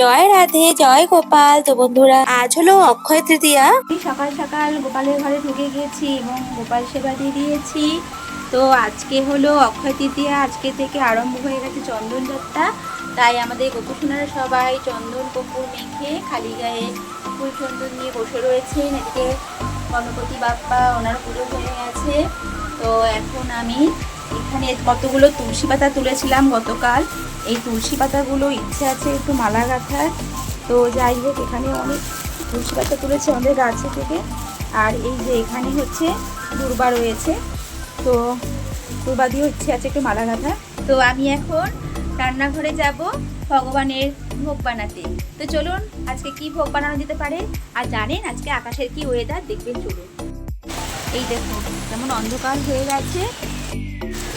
জয় রাধে, জয় গোপাল। তো বন্ধুরা, আজ হলো অক্ষয় তৃতীয়া। সকাল সকাল গোপালের ঘরে ঢুকে গিয়েছি এবং গোপাল সেবা দিয়ে দিয়েছি। তো আজকে হলো অক্ষয় তৃতীয়া। আজকে থেকে আরম্ভ হয়ে গেছে চন্দন যাত্রা। তাই আমাদের গোপুসোনারা সবাই চন্দন, কপুর মেখে খালি গায়ে ফুল চন্দন নিয়ে বসে রয়েছেন। এদিকে গণপতি বাপ্পা ওনার পুজো হয়ে গেছে। তো এখন আমি এখানে কতগুলো তুলসী পাতা তুলেছিলাম গতকাল। এই তুলসী পাতাগুলো ইচ্ছে আছে একটু মালা গাঁথার। তো যাই হোক, এখানে অনেক তুলসী পাতা তুলেছে আমাদের গাছে থেকে। আর এই যে এখানে হচ্ছে দুর্বা রয়েছে। তো দুর্বা দিয়েও ইচ্ছে আছে একটু মালা গাঁথা তো আমি এখন রান্নাঘরে যাব ভগবানের ভোগ বানাতে। তো চলুন, আজকে কি ভোগ বানানো যেতে পারে? আর জানেন আজকে আকাশের কি ওয়েদার দেখবেন চলুন। এই দেখুন যেমন অন্ধকার হয়ে গেছে।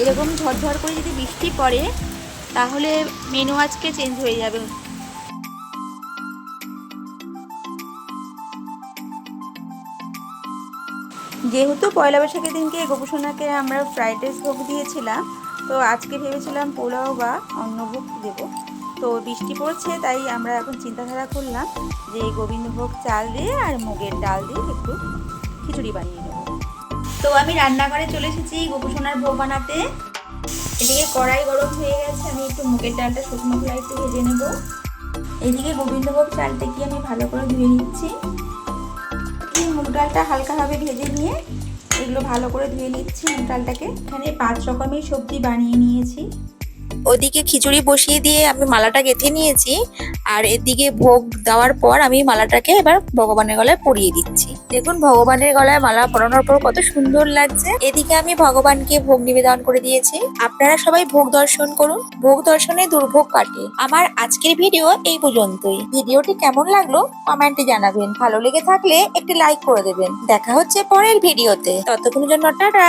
এরকম ঝরঝর করে যদি বৃষ্টি পড়ে, তাহলে মেনু আজকে চেঞ্জ হয়ে যাবে। যেহেতু পয়লা বৈশাখের দিনকে গোপুসোনাকে আমরা ফ্রাইড রাইস ভোগ দিয়েছিলাম, তো আজকে ভেবেছিলাম পোলাও বা অন্নভোগ দেব। তো বৃষ্টি পড়ছে, তাই আমরা এখন চিন্তাধারা করলাম যে গোবিন্দভোগ চাল দিয়ে আর মুগের ডাল দিয়ে একটু খিচুড়ি বানিয়ে নেব। তো আমি রান্নাঘরে চলে এসেছি গোপুসোনার ভোগ বানাতে। এদিকে কড়াই গরম হয়ে গেছে, আমি একটু মুগের ডালটা শুকনো ফ্রাই একটু ভেজে নেব। এদিকে গোবিন্দভোগ চালটাকে আমি ভালো করে ধুয়ে নিচ্ছি। মুগ ডালটা হালকাভাবে ভেজে নিয়ে এগুলো ভালো করে ধুয়ে নিচ্ছি মুগ ডালটাকে। এখানে পাঁচ রকমের সবজি বানিয়ে নিয়েছি। ওদিকে খিচুড়ি বসিয়ে দিয়ে আমি মালাটা গেঁথে নিয়েছি, আর এদিকে ভোগ দেওয়ার পর আমি মালাটাকে এবার ভগবানের গলায় পরিয়ে দিচ্ছি। দেখুন, ভগবানের গলায় মালা পরানোর পর কত সুন্দর লাগছে। এদিকে আমি ভগবানকে ভোগ নিবেদন করে দিয়েছি। আপনারা সবাই ভোগ দর্শন করুন। ভোগ দর্শনে দুর্ভোগ কাটে। আমার আজকের ভিডিও এই পর্যন্তই। ভিডিওটি কেমন লাগল কমেন্টে জানাবেন। ভালো লেগে থাকলে একটি লাইক করে দেবেন। দেখা হচ্ছে পরের ভিডিওতে। ততক্ষণের জন্য টাটা!